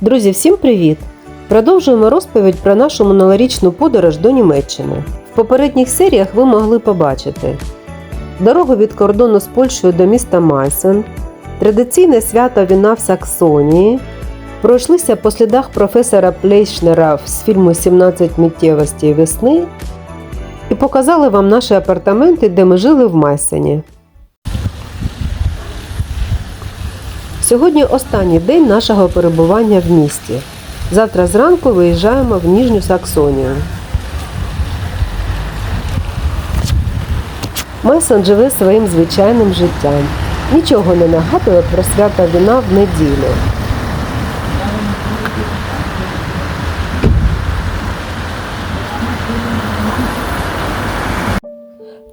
Друзі, всім привіт! Продовжуємо розповідь про нашу минулорічну подорож до Німеччини. В попередніх серіях ви могли побачити дорогу від кордону з Польщею до міста Майсен, традиційне свято віна в Саксонії, пройшлися по слідах професора Плейшнера з фільму «17 миттєвостей весни і показали вам наші апартаменти, де ми жили в Майсені. Сьогодні останній день нашого перебування в місті. Завтра зранку виїжджаємо в Ніжню Саксонію. Майсон живе своїм звичайним життям. Нічого не нагадує про свято віна в неділю.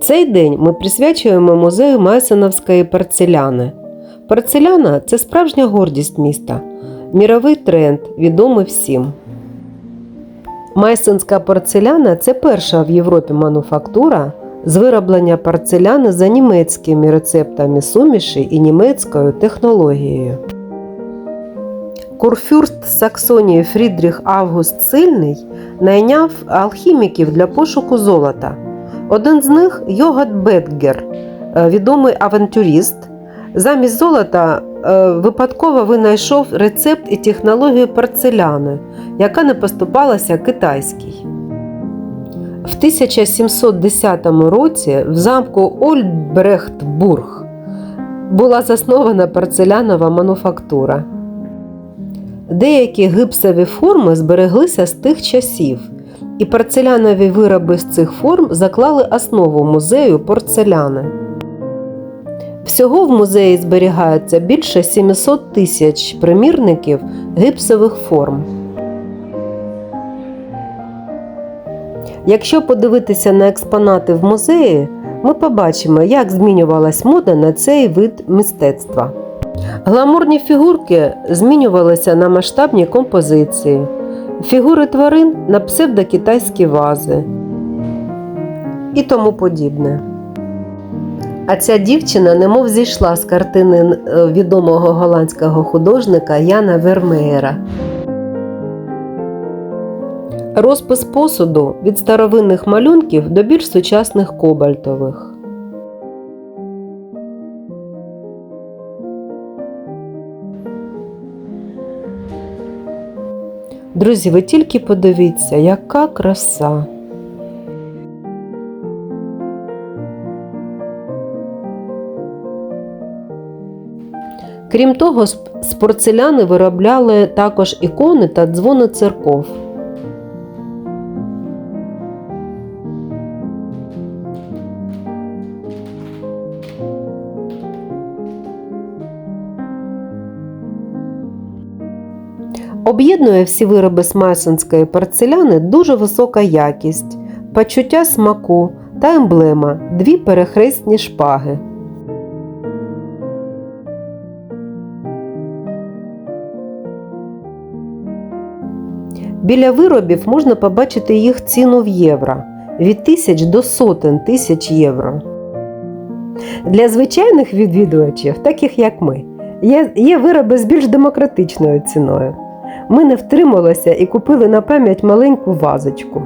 Цей день ми присвячуємо музею Майсоновської порцеляни. Порцеляна це справжня гордість міста, міровий тренд, відомий всім. Майсонська порцеляна це перша в Європі мануфактура з вироблення порцеляни за німецькими рецептами суміші і німецькою технологією. Курфюрст Саксонії Фрідріх Август Сильний найняв алхіміків для пошуку золота. Один з них Йогат Бетгер, е, відомий авантюрист. Замість золота е, випадково винайшов рецепт і технологію порцеляни, яка не поступалася китайській. В 1710 році в замку Ольбрехтбург була заснована порцелянова мануфактура. Деякі гипсові форми збереглися з тих часів, і порцелянові вироби з цих форм заклали основу музею порцеляни. Всього в музеї зберігається більше 700 тисяч примірників гипсових форм. Якщо подивитися на експонати в музеї, ми побачимо, як змінювалась мода на цей вид мистецтва. Гламурні фігурки змінювалися на масштабні композиції, фігури тварин на псевдокитайські вази і тому подібне. А ця дівчина немов зійшла з картини е, відомого голландського художника Яна Вермеєра. Розпис посуду від старовинних малюнків до більш сучасних кобальтових. Друзі, ви тільки подивіться, яка краса! Крім того, з порцеляни виробляли також ікони та дзвони церков. Об'єднує всі вироби з майсонської порцеляни дуже висока якість, почуття смаку та емблема дві перехресні шпаги. Біля виробів можна побачити їх ціну в євро від тисяч до сотень тисяч євро. Для звичайних відвідувачів, таких як ми, є, вироби з більш демократичною ціною. Ми не втрималися і купили на пам'ять маленьку вазочку.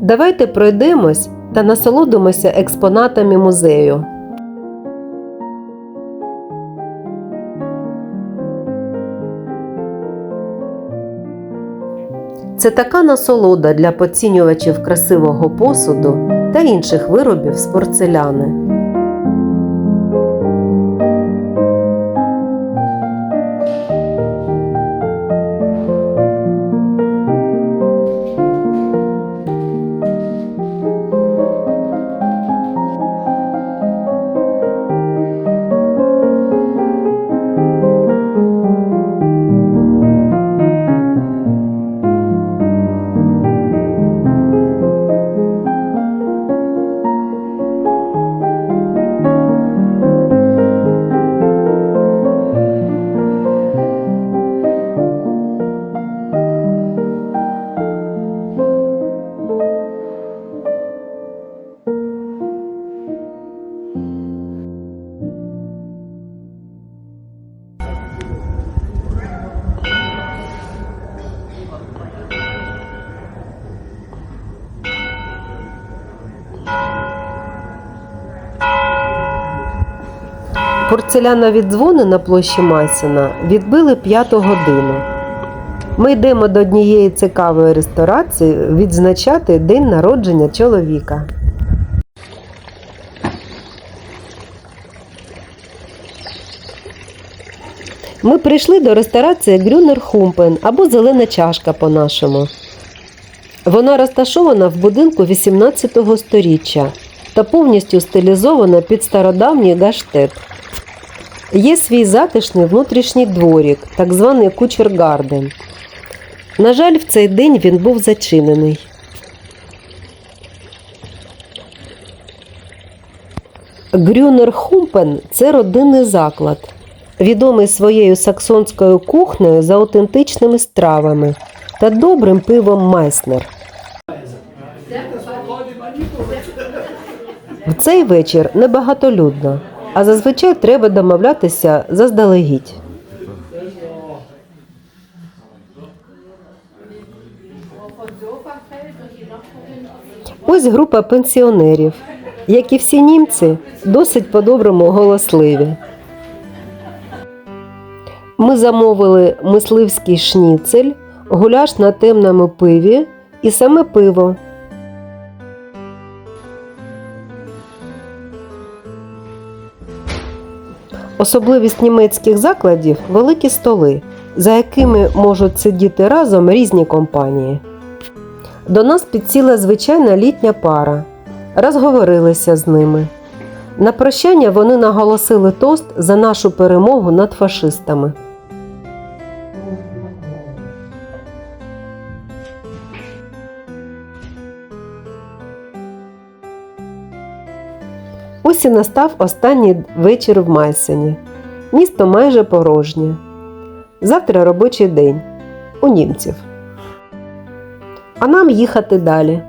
Давайте пройдемось та насолодимося експонатами музею. Це така насолода для поцінювачів красивого посуду та інших виробів з порцеляни. Порцелянові дзвони на площі Майсена відбили п'яту годину. Ми йдемо до однієї цікавої ресторації відзначати день народження чоловіка. Ми прийшли до ресторації Грюнер Хумпен або Зелена чашка по-нашому. Вона розташована в будинку 18 століття та повністю стилізована під стародавній гаштет. Є свій затишний внутрішній дворік, так званий кучергарден. На жаль, в цей день він був зачинений. Грюнер Хумпен це родинний заклад, відомий своєю саксонською кухнею за аутентичними стравами та добрим пивом Майснер. В цей вечір небагатолюдно, а зазвичай треба домовлятися заздалегідь. Ось група пенсіонерів, як і всі німці, досить по-доброму голосливі. Ми замовили мисливський шніцель, гуляш на темному пиві і саме пиво. Особливість німецьких закладів великі столи, за якими можуть сидіти разом різні компанії. До нас підсіла звичайна літня пара. Розговорилися з ними. На прощання вони наголосили тост за нашу перемогу над фашистами. Ось і настав останній вечір в Майсені. Місто майже порожнє. Завтра робочий день у німців. А нам їхати далі.